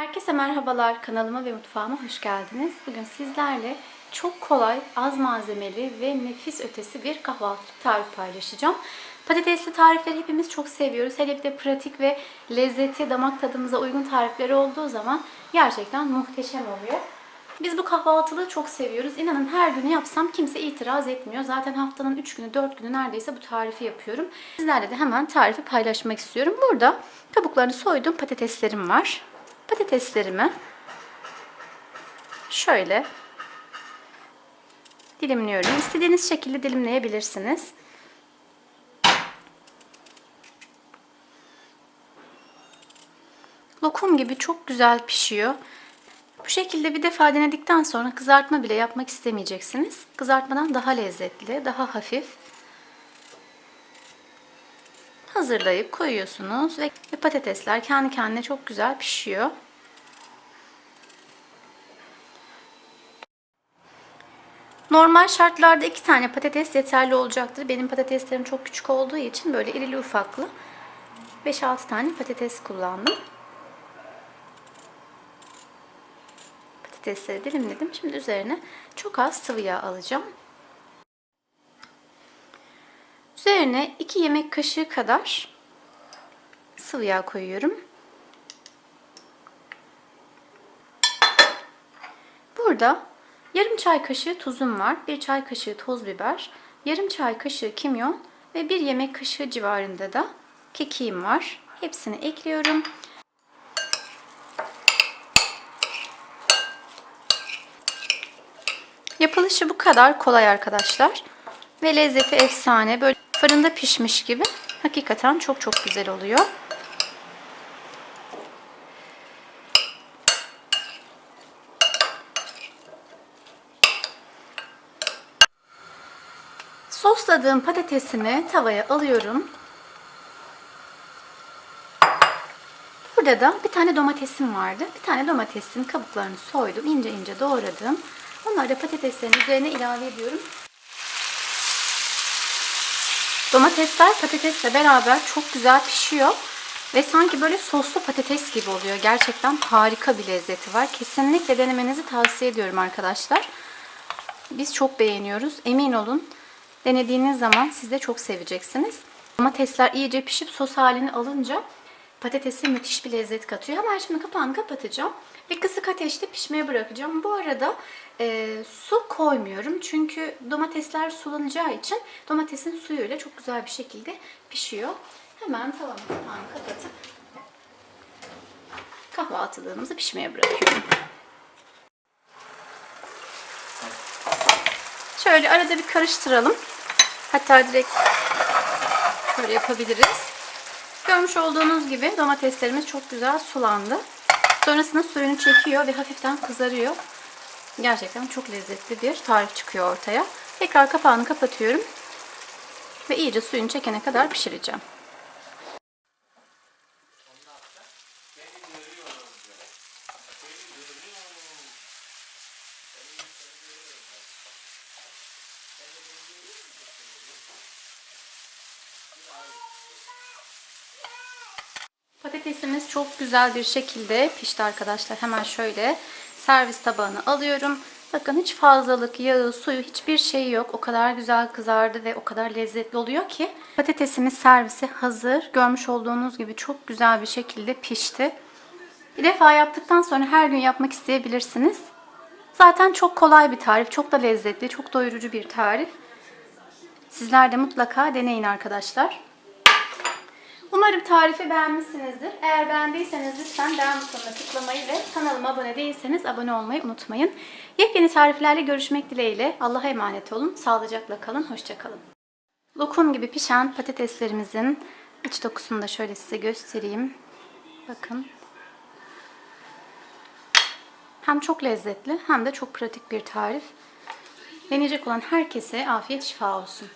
Herkese merhabalar. Kanalıma ve mutfağıma hoş geldiniz. Bugün sizlerle çok kolay, az malzemeli ve nefis ötesi bir kahvaltı tarifi paylaşacağım. Patatesli tarifleri hepimiz çok seviyoruz. Hele bir de pratik ve lezzeti damak tadımıza uygun tarifleri olduğu zaman gerçekten muhteşem oluyor. Biz bu kahvaltılığı çok seviyoruz. İnanın her gün yapsam kimse itiraz etmiyor. Zaten haftanın 3 günü 4 günü neredeyse bu tarifi yapıyorum. Sizlerle de hemen tarifi paylaşmak istiyorum. Burada kabuklarını soyduğum patateslerim var. Patateslerimi şöyle dilimliyorum. İstediğiniz şekilde dilimleyebilirsiniz. Lokum gibi çok güzel pişiyor. Bu şekilde bir defa denedikten sonra kızartma bile yapmak istemeyeceksiniz. Kızartmadan daha lezzetli, daha hafif. Hazırlayıp koyuyorsunuz ve patatesler kendi kendine çok güzel pişiyor. Normal şartlarda iki tane patates yeterli olacaktır. Benim patateslerim çok küçük olduğu için böyle irili ufaklı 5-6 tane patates kullandım. patatesleri dilimledim. Şimdi üzerine çok az sıvı yağ alacağım. Üzerine 2 yemek kaşığı kadar sıvı yağ koyuyorum. Burada yarım çay kaşığı tuzum var. 1 çay kaşığı toz biber, yarım çay kaşığı kimyon ve 1 yemek kaşığı civarında da kekiğim var. Hepsini ekliyorum. Yapılışı bu kadar kolay arkadaşlar. Ve lezzeti efsane. Böyle fırında pişmiş gibi. Hakikaten çok çok güzel oluyor. Sosladığım patatesimi tavaya alıyorum. Burada da bir tane domatesim vardı. Bir tane domatesin kabuklarını soydum. ince ince doğradım. Onları da patateslerin üzerine ilave ediyorum. Domatesler patatesle beraber çok güzel pişiyor. Ve sanki böyle soslu patates gibi oluyor. Gerçekten harika bir lezzeti var. Kesinlikle denemenizi tavsiye ediyorum arkadaşlar. Biz çok beğeniyoruz. Emin olun denediğiniz zaman siz de çok seveceksiniz. Domatesler iyice pişip sos halini alınca patatese müthiş bir lezzet katıyor. Hemen şimdi kapağını kapatacağım ve kısık ateşte pişmeye bırakacağım. Bu arada e, su koymuyorum çünkü domatesler sulanacağı için domatesin suyuyla çok güzel bir şekilde pişiyor. Hemen tavanın kapağını kapatıp kahvaltılığımızı pişmeye bırakıyorum. Şöyle arada bir karıştıralım. Hatta direkt şöyle yapabiliriz. Görmüş olduğunuz gibi domateslerimiz çok güzel sulandı. Sonrasında suyunu çekiyor ve hafiften kızarıyor. Gerçekten çok lezzetli bir tarif çıkıyor ortaya. Tekrar kapağını kapatıyorum. Ve iyice suyunu çekene kadar pişireceğim. Patatesimiz çok güzel bir şekilde pişti arkadaşlar. Hemen şöyle servis tabağına alıyorum. Bakın hiç fazlalık, yağı, suyu hiçbir şey yok. O kadar güzel kızardı ve o kadar lezzetli oluyor ki. Patatesimiz servise hazır. Görmüş olduğunuz gibi çok güzel bir şekilde pişti. Bir defa yaptıktan sonra her gün yapmak isteyebilirsiniz. Zaten çok kolay bir tarif, çok da lezzetli, çok doyurucu bir tarif. Sizler de mutlaka deneyin arkadaşlar. Umarım tarifi beğenmişsinizdir. Eğer beğendiyseniz lütfen beğen butonuna tıklamayı ve kanalıma abone değilseniz abone olmayı unutmayın. Yepyeni tariflerle görüşmek dileğiyle. Allah'a emanet olun. Sağlıcakla kalın. Hoşçakalın. Lokum gibi pişen patateslerimizin iç dokusunu da şöyle size göstereyim. Bakın. Hem çok lezzetli hem de çok pratik bir tarif. Deneyecek olan herkese afiyet şifa olsun.